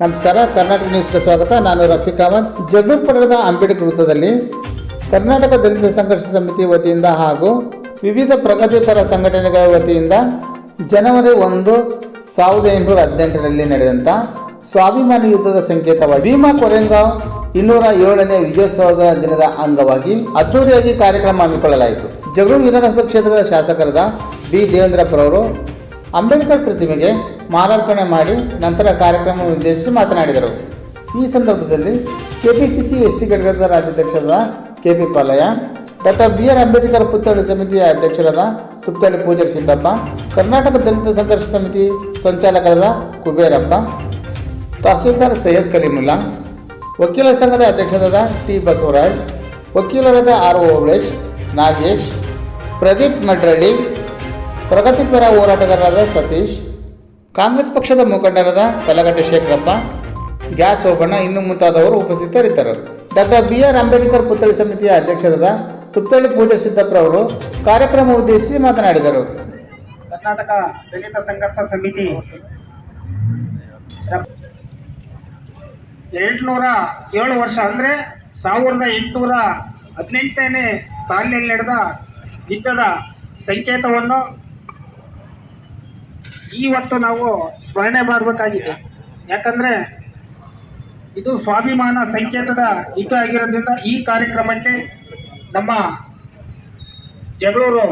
ನಮಸ್ಕಾರ, ಕರ್ನಾಟಕ ನ್ಯೂಸ್ಗೆ ಸ್ವಾಗತ. ನಾನು ರಫೀಕ್ ಅಹಮದ್. ಜಗಳೂರು ಪಟ್ಟಣದ ಅಂಬೇಡ್ಕರ್ ವೃತ್ತದಲ್ಲಿ ಕರ್ನಾಟಕ ದಲಿತ ಸಂಘರ್ಷ ಸಮಿತಿ ವತಿಯಿಂದ ಹಾಗೂ ವಿವಿಧ ಪ್ರಗತಿಪರ ಸಂಘಟನೆಗಳ ವತಿಯಿಂದ ಜನವರಿ ಒಂದು, ಸಾವಿರದ ಎಂಟುನೂರ ಹದಿನೆಂಟರಲ್ಲಿ ನಡೆದಂಥ ಸ್ವಾಭಿಮಾನಿ ಯುದ್ಧದ ಸಂಕೇತವಾಗಿ ಭೀಮಾ ಕೊರೆಂಗಾವ್ ಇನ್ನೂರ ಏಳನೇ ವಿಜಯೋತ್ಸವದ ದಿನದ ಅಂಗವಾಗಿ ಅದ್ದೂರಿಯಾಗಿ ಕಾರ್ಯಕ್ರಮ ಹಮ್ಮಿಕೊಳ್ಳಲಾಯಿತು. ಜಗಳೂರು ವಿಧಾನಸಭಾ ಕ್ಷೇತ್ರದ ಶಾಸಕರಾದ ಬಿ ದೇವೇಂದ್ರಪ್ಪರವರು ಅಂಬೇಡ್ಕರ್ ಪ್ರತಿಮೆಗೆ ಮಾಲಾರ್ಪಣೆ ಮಾಡಿ ನಂತರ ಕಾರ್ಯಕ್ರಮ ಉದ್ದೇಶಿಸಿ ಮಾತನಾಡಿದರು. ಈ ಸಂದರ್ಭದಲ್ಲಿ ಕೆಪಿಸಿಸಿ ಎಸ್ ಟಿ ಘಟಕದ ರಾಜ್ಯಾಧ್ಯಕ್ಷರಾದ K P Palayya, doctor B R Ambedkar ಪುತ್ಥಳಿ ಸಮಿತಿಯ ಅಧ್ಯಕ್ಷರಾದ ತುಪ್ತಳ್ಳಿ ಪೂಜಾರಿ ಸಿದ್ದಪ್ಪ, ಕರ್ನಾಟಕ ದಲಿತ ಸಂಘರ್ಷ ಸಮಿತಿ ಸಂಚಾಲಕರಾದ ಕುಬೇರಪ್ಪ, ತಹಸೀಲ್ದಾರ್ ಸೈಯದ್ ಕಲೀಮುಲ್ಲಾ ವಕೀಲರ ಸಂಘದ ಅಧ್ಯಕ್ಷರಾದ ಟಿ ಬಸವರಾಜ್, ವಕೀಲರಾದ ಆರ್ ಓಬಳೇಶ್ ನಾಗೇಶ್, ಪ್ರದೀಪ್ ಮಡ್ರಳ್ಳಿ, ಪ್ರಗತಿಪರ ಹೋರಾಟಗಾರರಾದ ಸತೀಶ್ ಕಾಂಗ್ರೆಸ್ ಪಕ್ಷದ ಮುಖಂಡರಾದ ಕಲಗಟ್ಟೆ ಶೇಖರಪ್ಪ, ಗ್ಯಾಸ್ ಓಬಣ್ಣ ಇನ್ನು ಮುಂತಾದವರು ಉಪಸ್ಥಿತರಿದ್ದರು. ಡಾಕ್ಟರ್ ಬಿ ಆರ್ ಅಂಬೇಡ್ಕರ್ ಪುತ್ಥಳಿ ಸಮಿತಿಯ ಅಧ್ಯಕ್ಷರಾದ ತುಪ್ತಳ್ಳಿ ಪೂಜಾ ಸಿದ್ದಪ್ಪರವರು ಕಾರ್ಯಕ್ರಮ ಉದ್ದೇಶಿಸಿ ಮಾತನಾಡಿದರು. ಕರ್ನಾಟಕ ದಲಿತ ಸಂಘರ್ಷ ಸಮಿತಿ ಎಂಟುನೂರ ಏಳು ವರ್ಷ ಅಂದರೆ ಸಾವಿರದ ಎಂಟುನೂರ ಹದಿನೆಂಟನೇ ಸಾಲಿನಲ್ಲಿ ನಡೆದ ಯುದ್ಧದ ಸಂಕೇತವನ್ನು ಇವತ್ತು ನಾವು ಸ್ಮರಣೆ ಮಾಡಬೇಕಾಗಿದೆ. ಯಾಕಂದರೆ ಇದು ಸ್ವಾಭಿಮಾನ ಸಂಕೇತದ ಇದು ಆಗಿರೋದ್ರಿಂದ ಈ ಕಾರ್ಯಕ್ರಮಕ್ಕೆ ನಮ್ಮ ಜಗಳೂರು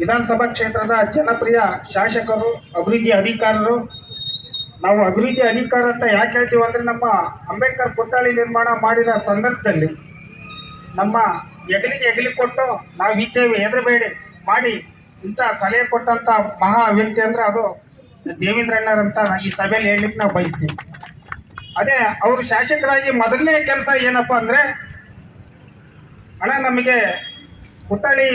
ವಿಧಾನಸಭಾ ಕ್ಷೇತ್ರದ ಜನಪ್ರಿಯ ಶಾಸಕರು, ಅಭಿವೃದ್ಧಿ ಅಧಿಕಾರರು. ನಾವು ಅಭಿವೃದ್ಧಿ ಅಧಿಕಾರ ಅಂತ ಯಾಕೆ ಹೇಳ್ತೀವಿ ಅಂದರೆ ನಮ್ಮ ಅಂಬೇಡ್ಕರ್ ಪುತ್ಥಳಿ ನಿರ್ಮಾಣ ಮಾಡಿದ ಸಂದರ್ಭದಲ್ಲಿ ನಮ್ಮ ಎಗಲಿಗೆ ಎಗಲಿ ಕೊಟ್ಟು ನಾವು ಇದ್ದೇವೆ, ಹೆದರಬೇಡಿ, ಮಾಡಿ. ಇಂಥ ಸಲಹೆ ಕೊಟ್ಟಂಥ ಮಹಾ ವ್ಯಕ್ತಿ ಅಂದರೆ ಅದು ದೇವೇಂದ್ರಣ್ಣರಂತ ಈ ಸಭೆಯಲ್ಲಿ ಹೇಳಲಿಕ್ಕೆ ನಾವು ಬಯಸ್ತೀವಿ. ಅದೇ ಅವರು ಶಾಸಕರಾಗಿ ಮೊದಲನೇ ಕೆಲಸ ಏನಪ್ಪ ಅಂದರೆ ಹಣ ನಮಗೆ ಪುತ್ಥಳಿ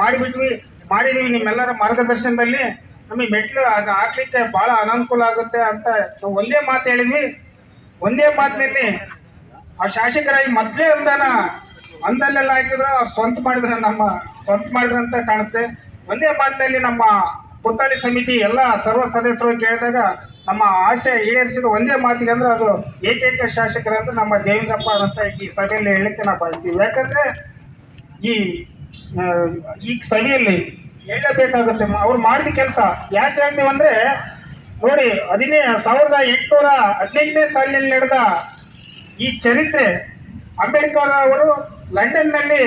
ಮಾಡಿಬಿಟ್ವಿ, ಮಾಡಿದೀವಿ ನಿಮ್ಮೆಲ್ಲರ ಮಾರ್ಗದರ್ಶನದಲ್ಲಿ, ನಮಗೆ ಮೆಟ್ಲು ಅದು ಹಾಕ್ಲಿಕ್ಕೆ ಭಾಳ ಅನಾನುಕೂಲ ಆಗುತ್ತೆ ಅಂತ ಒಂದೇ ಮಾತು ಹೇಳಿದ್ವಿ. ಒಂದೇ ಮಾತಿನಲ್ಲಿ ಆ ಶಾಸಕರಾಗಿ ಮೊದಲೇ ಅಂದಾನ ಅಂದಲ್ಲೆಲ್ಲ ಹಾಕಿದ್ರು, ಅವ್ರು ಸ್ವಂತ ಮಾಡಿದ್ರೆ ನಮ್ಮ ಸ್ವಂತ ಮಾಡಿದ್ರಂತ ಕಾಣುತ್ತೆ. ಒಂದೇ ಮಾತಿನಲ್ಲಿ ನಮ್ಮ ಪುತ್ಥಳಿ ಸಮಿತಿ ಎಲ್ಲ ಸರ್ವ ಸದಸ್ಯರು ಕೇಳಿದಾಗ ನಮ್ಮ ಆಸೆ ಈಡೇರಿಸಿದ ಒಂದೇ ಮಾತಿಗೆ ಅಂದ್ರೆ ಅದು ಏಕೈಕ ಶಾಸಕರಂದ್ರೆ ನಮ್ಮ ದೇವೇಂದ್ರಪ್ಪ ಅಂತ ಈ ಸಭೆಯಲ್ಲಿ ಹೇಳಲಿಕ್ಕೆ ನಾವು ಬಯಸ್ತೀವಿ. ಯಾಕಂದ್ರೆ ಈ ಈ ಸಭೆಯಲ್ಲಿ ಹೇಳಬೇಕಾಗುತ್ತೆ ಅವ್ರು ಮಾಡಿದ ಕೆಲಸ. ಯಾಕೆ ಹೇಳ್ತೀವಿ ಅಂದ್ರೆ ನೋಡಿ, ಹದಿನೇ, ಸಾವಿರದ ಎಂಟುನೂರ ಹದಿನೆಂಟನೇ ಸಾಲಿನಲ್ಲಿ ನಡೆದ ಈ ಚರಿತ್ರೆ, ಅಂಬೇಡ್ಕರ್ ಅವರು ಲಂಡನ್ನಲ್ಲಿ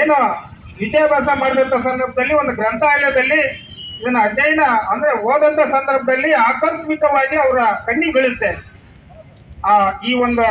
ಏನು ವಿದ್ಯಾಭ್ಯಾಸ ಮಾಡಿದಂಥ ಸಂದರ್ಭದಲ್ಲಿ ಒಂದು ಗ್ರಂಥಾಲಯದಲ್ಲಿ ಇದನ್ನ ಅಧ್ಯಯನ ಅಂದ್ರೆ ಓದಂತ ಸಂದರ್ಭದಲ್ಲಿ ಆಕಸ್ಮಿಕವಾಗಿ ಅವರ ಕಣ್ಣಿಗೆ ಬೀಳುತ್ತೆ. ಆ, ಈ ಒಂದು